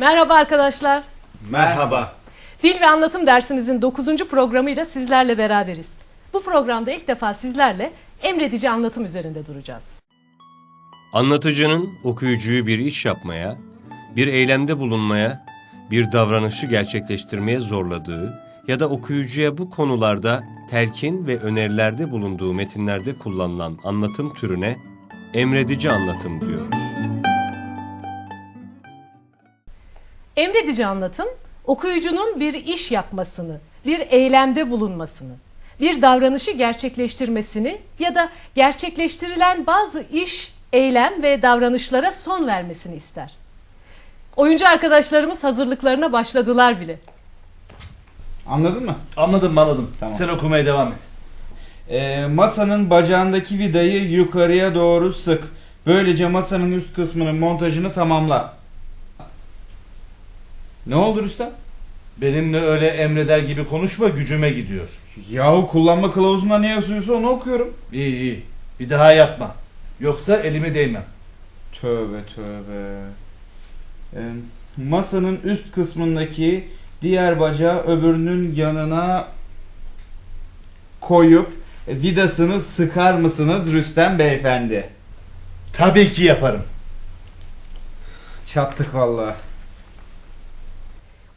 Merhaba arkadaşlar. Merhaba. Dil ve anlatım dersimizin 9. programıyla sizlerle beraberiz. Bu programda ilk defa sizlerle emredici anlatım üzerinde duracağız. Anlatıcının okuyucuyu bir iş yapmaya, bir eylemde bulunmaya, bir davranışı gerçekleştirmeye zorladığı ya da okuyucuya bu konularda telkin ve önerilerde bulunduğu metinlerde kullanılan anlatım türüne emredici anlatım diyoruz. Emredici anlatım, okuyucunun bir iş yapmasını, bir eylemde bulunmasını, bir davranışı gerçekleştirmesini ya da gerçekleştirilen bazı iş, eylem ve davranışlara son vermesini ister. Oyuncu arkadaşlarımız hazırlıklarına başladılar bile. Anladın mı? Anladım anladım. Tamam. Sen okumaya devam et. Ee, masanın bacağındaki vidayı yukarıya doğru sık. Böylece masanın üst kısmının montajını tamamla. Ne oldu Rüstem? Benimle öyle emreder gibi konuşma gücüme gidiyor. Yahu kullanma kılavuzunda ne yazıyorsa onu okuyorum. İyi iyi. Bir daha yapma. Yoksa elime değmem. Tövbe tövbe. Ee, masanın üst kısmındaki diğer bacağı öbürünün yanına koyup vidasını sıkar mısınız Rüstem beyefendi? Tabii ki yaparım. Çattık vallahi.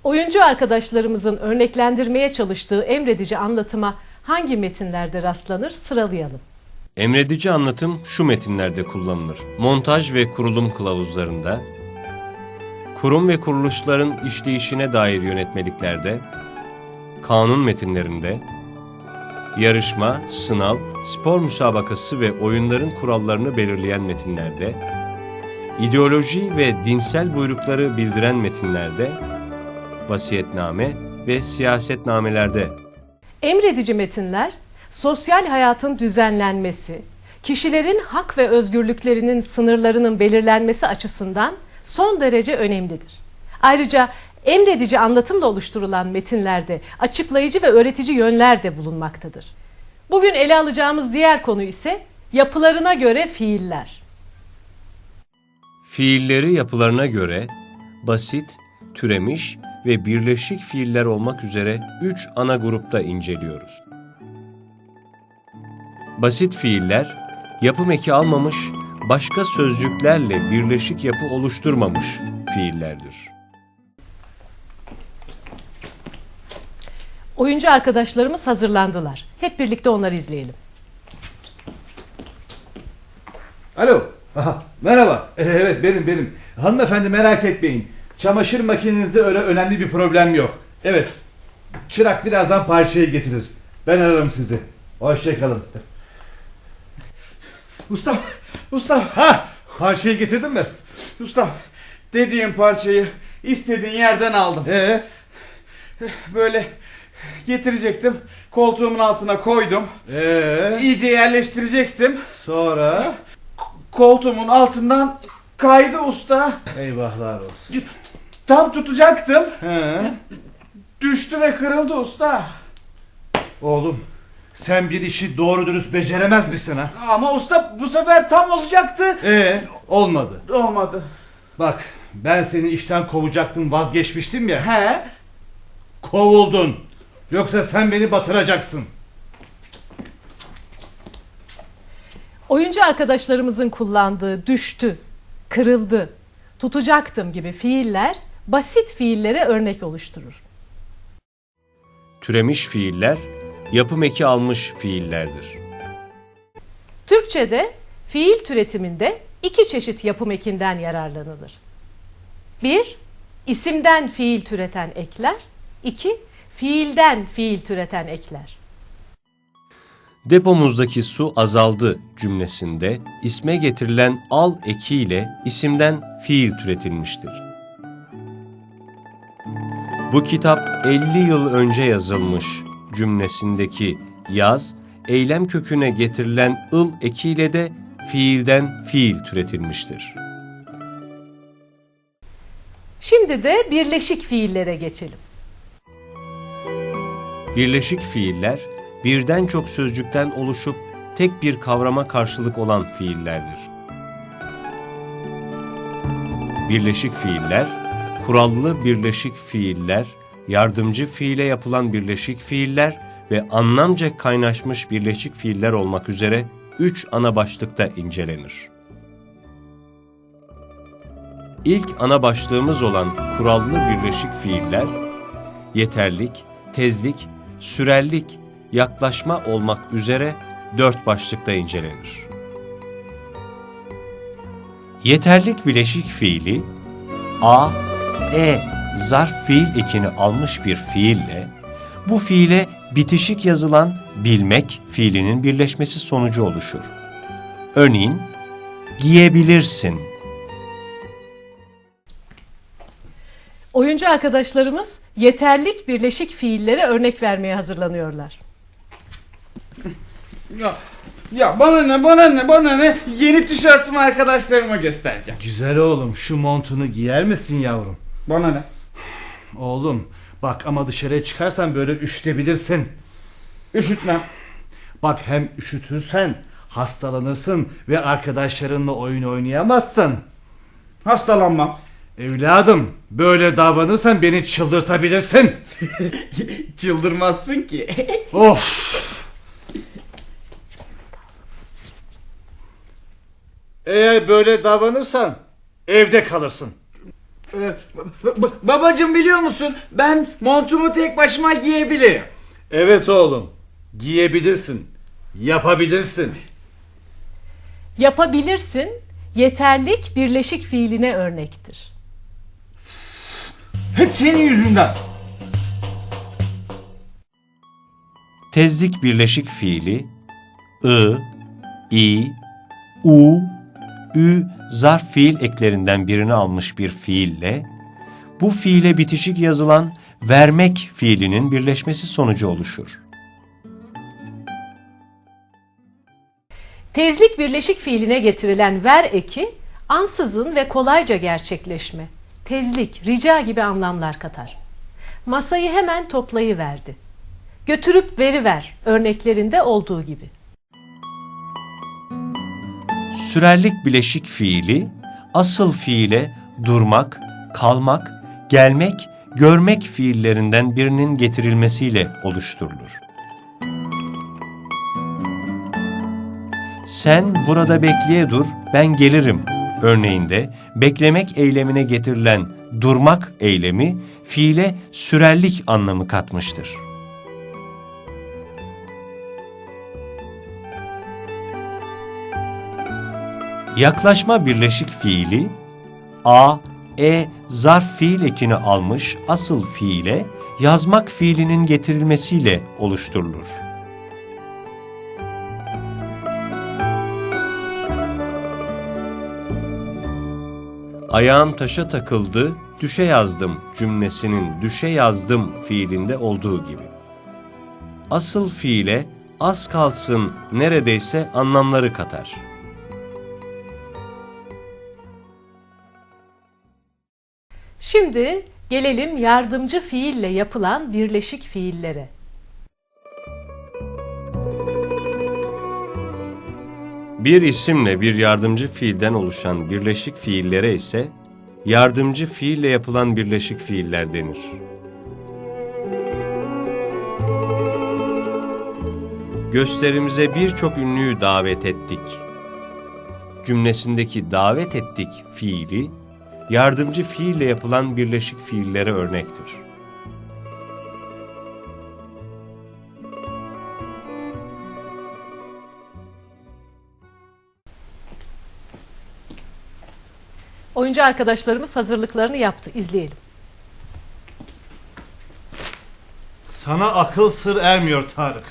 Oyuncu arkadaşlarımızın örneklendirmeye çalıştığı emredici anlatıma hangi metinlerde rastlanır sıralayalım. Emredici anlatım şu metinlerde kullanılır. Montaj ve kurulum kılavuzlarında, kurum ve kuruluşların işleyişine dair yönetmeliklerde, kanun metinlerinde, yarışma, sınav, spor müsabakası ve oyunların kurallarını belirleyen metinlerde, ideoloji ve dinsel buyrukları bildiren metinlerde, vasiyetname ve siyasetnamelerde Emredici metinler, sosyal hayatın düzenlenmesi, kişilerin hak ve özgürlüklerinin sınırlarının belirlenmesi açısından son derece önemlidir. Ayrıca emredici anlatımla oluşturulan metinlerde açıklayıcı ve öğretici yönler de bulunmaktadır. Bugün ele alacağımız diğer konu ise yapılarına göre fiiller. Fiilleri yapılarına göre basit, türemiş ve birleşik fiiller olmak üzere üç ana grupta inceliyoruz. Basit fiiller, yapım eki almamış, başka sözcüklerle birleşik yapı oluşturmamış fiillerdir. Oyuncu arkadaşlarımız hazırlandılar. Hep birlikte onları izleyelim. Alo. Aha, merhaba. Ee, Evet benim benim. Hanımefendi merak etmeyin. Çamaşır makinenizde öyle önemli bir problem yok. Evet. Çırak birazdan parçayı getirir. Ben ararım sizi. Hoşçakalın. Ustam, ustam, Ha, parçayı getirdin mi? ustam. Dediğim parçayı istediğin yerden aldım. Ee, Böyle getirecektim. Koltuğumun altına koydum. ee, İyice yerleştirecektim. sonra Koltuğumun altından kaydı usta. eyvahlar olsun. Tam tutacaktım. He. Düştü ve kırıldı usta. Oğlum, sen bir işi doğru dürüst beceremez misin ha? Ama usta bu sefer tam olacaktı. Ee, olmadı. Olmadı. Bak, ben seni işten kovacaktım, vazgeçmiştim ya. He? Kovuldun. Yoksa sen beni batıracaksın. Oyuncu arkadaşlarımızın kullandığı düştü, kırıldı, tutacaktım gibi fiiller basit fiillere örnek oluşturur. Türemiş fiiller, yapım eki almış fiillerdir. Türkçe'de fiil türetiminde iki çeşit yapım ekinden yararlanılır. Bir, isimden fiil türeten ekler. iki fiilden fiil türeten ekler. Depomuzdaki su azaldı cümlesinde isme getirilen al ekiyle isimden fiil türetilmiştir. Bu kitap 50 yıl önce yazılmış cümlesindeki yaz, eylem köküne getirilen ıl ekiyle de fiilden fiil türetilmiştir. Şimdi de birleşik fiillere geçelim. Birleşik fiiller, birden çok sözcükten oluşup tek bir kavrama karşılık olan fiillerdir. Birleşik fiiller, kurallı birleşik fiiller, yardımcı fiile yapılan birleşik fiiller ve anlamca kaynaşmış birleşik fiiller olmak üzere üç ana başlıkta incelenir. İlk ana başlığımız olan kurallı birleşik fiiller, yeterlik, tezlik, sürellik, yaklaşma olmak üzere dört başlıkta incelenir. Yeterlik bileşik fiili, a, e zarf fiil ekini almış bir fiille, bu fiile bitişik yazılan bilmek fiilinin birleşmesi sonucu oluşur. Örneğin, giyebilirsin, Oyuncu arkadaşlarımız yeterlik birleşik fiillere örnek vermeye hazırlanıyorlar. Ya, ya bana ne bana ne bana ne yeni tişörtümü arkadaşlarıma göstereceğim. Güzel oğlum şu montunu giyer misin yavrum? Bana ne? Oğlum bak ama dışarıya çıkarsan böyle üşütebilirsin. Üşütmem. Bak hem üşütürsen hastalanırsın ve arkadaşlarınla oyun oynayamazsın. Hastalanmam. Evladım böyle davranırsan beni çıldırtabilirsin. Çıldırmazsın ki. of. Eğer böyle davranırsan evde kalırsın. Ee, ba- ba- babacım biliyor musun ben montumu tek başıma giyebilirim. Evet oğlum. Giyebilirsin. Yapabilirsin. Yapabilirsin, yeterlik birleşik fiiline örnektir. Hep senin yüzünden. tezlik birleşik fiili, ı, i, u, ü zarf fiil eklerinden birini almış bir fiille, bu fiile bitişik yazılan vermek fiilinin birleşmesi sonucu oluşur. Tezlik birleşik fiiline getirilen ver eki ansızın ve kolayca gerçekleşme, tezlik, rica gibi anlamlar katar. Masayı hemen toplayıverdi. Götürüp veriver örneklerinde olduğu gibi. Sürerlik bileşik fiili, asıl fiile durmak, kalmak, gelmek, görmek fiillerinden birinin getirilmesiyle oluşturulur. Sen burada bekleye dur, ben gelirim. Örneğinde beklemek eylemine getirilen durmak eylemi fiile sürerlik anlamı katmıştır. Yaklaşma birleşik fiili a, e zarf fiil ekini almış asıl fiile yazmak fiilinin getirilmesiyle oluşturulur. Ayağım taşa takıldı, düşe yazdım cümlesinin düşe yazdım fiilinde olduğu gibi. Asıl fiile az kalsın neredeyse anlamları katar. Şimdi gelelim yardımcı fiille yapılan birleşik fiillere. Bir isimle bir yardımcı fiilden oluşan birleşik fiillere ise yardımcı fiille yapılan birleşik fiiller denir. Gösterimize birçok ünlüyü davet ettik. Cümlesindeki davet ettik fiili yardımcı fiille yapılan birleşik fiillere örnektir. Oyuncu arkadaşlarımız hazırlıklarını yaptı. İzleyelim. Sana akıl sır ermiyor Tarık.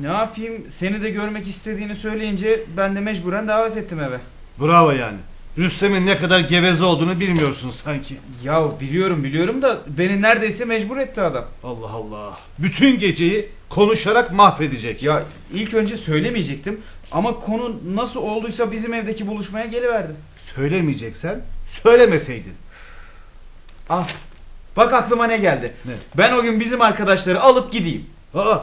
Ne yapayım seni de görmek istediğini söyleyince ben de mecburen davet ettim eve. Bravo yani. Rüstem'in ne kadar geveze olduğunu bilmiyorsun sanki. Ya biliyorum biliyorum da beni neredeyse mecbur etti adam. Allah Allah. Bütün geceyi konuşarak mahvedecek. Ya ilk önce söylemeyecektim ama konu nasıl olduysa bizim evdeki buluşmaya geliverdi. Söylemeyeceksen söylemeseydin. Ah bak aklıma ne geldi. Ne? Ben o gün bizim arkadaşları alıp gideyim. Aa,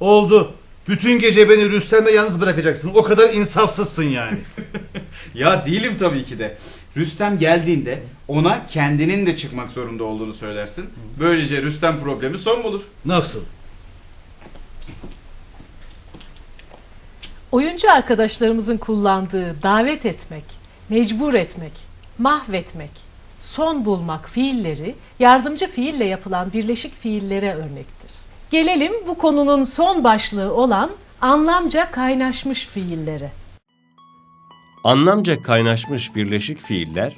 oldu. Bütün gece beni Rüstem'le yalnız bırakacaksın. O kadar insafsızsın yani. Ya değilim tabii ki de. Rüstem geldiğinde ona kendinin de çıkmak zorunda olduğunu söylersin. Böylece Rüstem problemi son bulur. Nasıl? Oyuncu arkadaşlarımızın kullandığı davet etmek, mecbur etmek, mahvetmek, son bulmak fiilleri yardımcı fiille yapılan birleşik fiillere örnektir. Gelelim bu konunun son başlığı olan anlamca kaynaşmış fiillere. Anlamca kaynaşmış birleşik fiiller,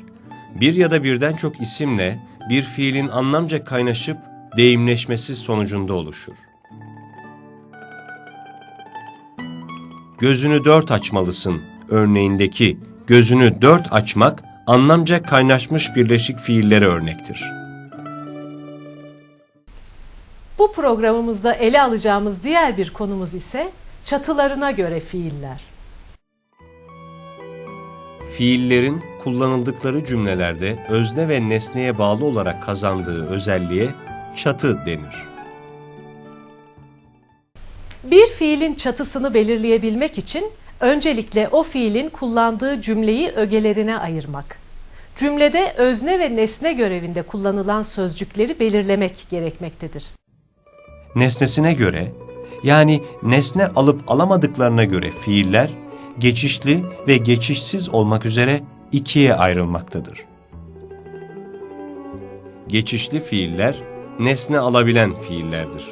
bir ya da birden çok isimle bir fiilin anlamca kaynaşıp deyimleşmesi sonucunda oluşur. Gözünü dört açmalısın örneğindeki gözünü dört açmak anlamca kaynaşmış birleşik fiillere örnektir. Bu programımızda ele alacağımız diğer bir konumuz ise çatılarına göre fiiller. Fiillerin kullanıldıkları cümlelerde özne ve nesneye bağlı olarak kazandığı özelliğe çatı denir. Bir fiilin çatısını belirleyebilmek için öncelikle o fiilin kullandığı cümleyi ögelerine ayırmak. Cümlede özne ve nesne görevinde kullanılan sözcükleri belirlemek gerekmektedir. Nesnesine göre, yani nesne alıp alamadıklarına göre fiiller, geçişli ve geçişsiz olmak üzere ikiye ayrılmaktadır. Geçişli fiiller, nesne alabilen fiillerdir.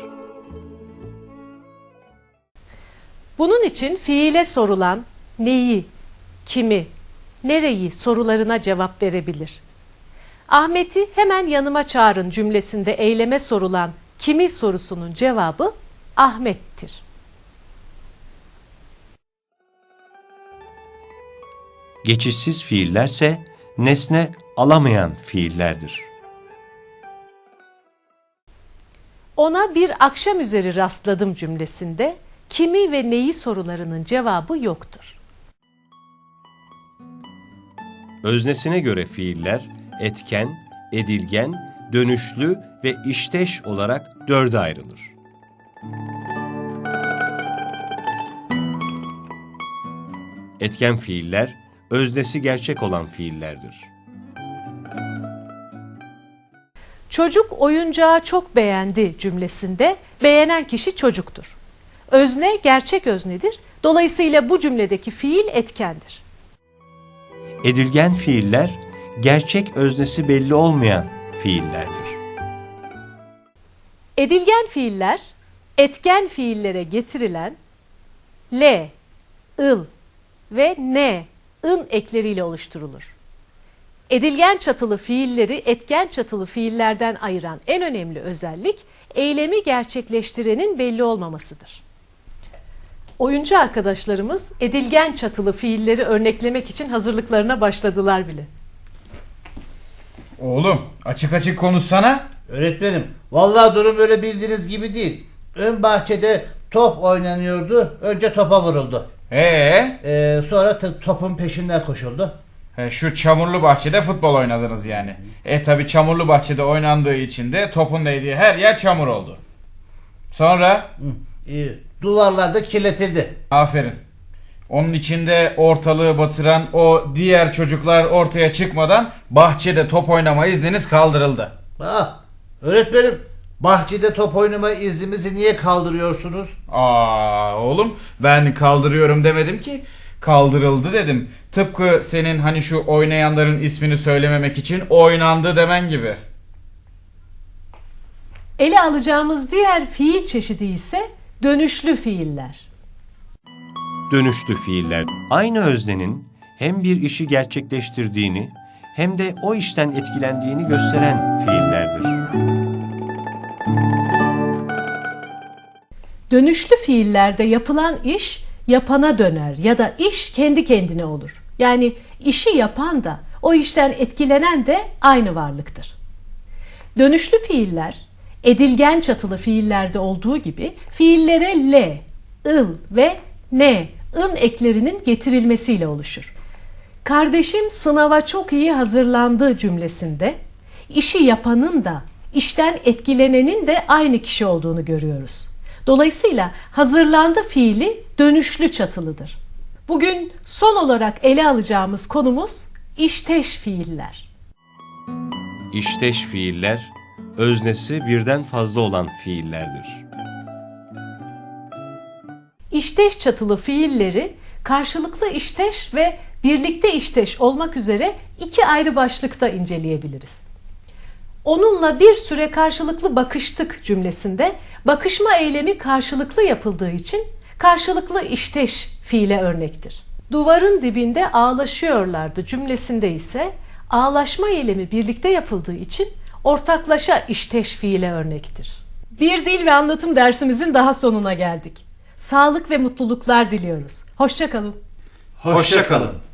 Bunun için fiile sorulan neyi, kimi, nereyi sorularına cevap verebilir. Ahmet'i hemen yanıma çağırın cümlesinde eyleme sorulan kimi sorusunun cevabı Ahmet'tir. Geçişsiz fiillerse nesne alamayan fiillerdir. Ona bir akşam üzeri rastladım cümlesinde kimi ve neyi sorularının cevabı yoktur. Öznesine göre fiiller etken, edilgen, dönüşlü ve işteş olarak dörde ayrılır. Etken fiiller, öznesi gerçek olan fiillerdir. Çocuk oyuncağı çok beğendi cümlesinde beğenen kişi çocuktur. Özne gerçek öznedir. Dolayısıyla bu cümledeki fiil etkendir. Edilgen fiiller, gerçek öznesi belli olmayan fiillerdir. Edilgen fiiller etken fiillere getirilen l, ıl ve n, ın ekleriyle oluşturulur. Edilgen çatılı fiilleri etken çatılı fiillerden ayıran en önemli özellik eylemi gerçekleştirenin belli olmamasıdır. Oyuncu arkadaşlarımız edilgen çatılı fiilleri örneklemek için hazırlıklarına başladılar bile. Oğlum açık açık konuşsana. Öğretmenim, vallahi durum öyle bildiğiniz gibi değil. Ön bahçede top oynanıyordu. Önce topa vuruldu. Ee, Ee, sonra t- topun peşinden koşuldu. he, şu çamurlu bahçede futbol oynadınız yani. E tabi çamurlu bahçede oynandığı için de topun değdiği her yer çamur oldu. Sonra Ee, duvarlar da kirletildi. aferin. Onun içinde ortalığı batıran o diğer çocuklar ortaya çıkmadan bahçede top oynama izniniz kaldırıldı. Ah, öğretmenim, bahçede top oynama iznimizi niye kaldırıyorsunuz? Aa oğlum ben kaldırıyorum demedim ki. Kaldırıldı dedim. Tıpkı senin hani şu oynayanların ismini söylememek için oynandı demen gibi. Ele alacağımız diğer fiil çeşidi ise dönüşlü fiiller. Dönüşlü fiiller aynı öznenin hem bir işi gerçekleştirdiğini hem de o işten etkilendiğini gösteren fiillerdir. Dönüşlü fiillerde yapılan iş yapana döner ya da iş kendi kendine olur. Yani işi yapan da o işten etkilenen de aynı varlıktır. Dönüşlü fiiller edilgen çatılı fiillerde olduğu gibi fiillere l, ıl ve ne, ın eklerinin getirilmesiyle oluşur. Kardeşim sınava çok iyi hazırlandı cümlesinde işi yapanın da işten etkilenenin de aynı kişi olduğunu görüyoruz. Dolayısıyla hazırlandı fiili dönüşlü çatılıdır. Bugün son olarak ele alacağımız konumuz işteş fiiller. İşteş fiiller, öznesi birden fazla olan fiillerdir. İşteş çatılı fiilleri karşılıklı işteş ve birlikte işteş olmak üzere iki ayrı başlıkta inceleyebiliriz. Onunla bir süre karşılıklı bakıştık cümlesinde bakışma eylemi karşılıklı yapıldığı için karşılıklı işteş fiile örnektir. Duvarın dibinde ağlaşıyorlardı cümlesinde ise ağlaşma eylemi birlikte yapıldığı için ortaklaşa işteş fiile örnektir. Bir dil ve anlatım dersimizin daha sonuna geldik. Sağlık ve mutluluklar diliyoruz. Hoşçakalın. Hoşça kalın.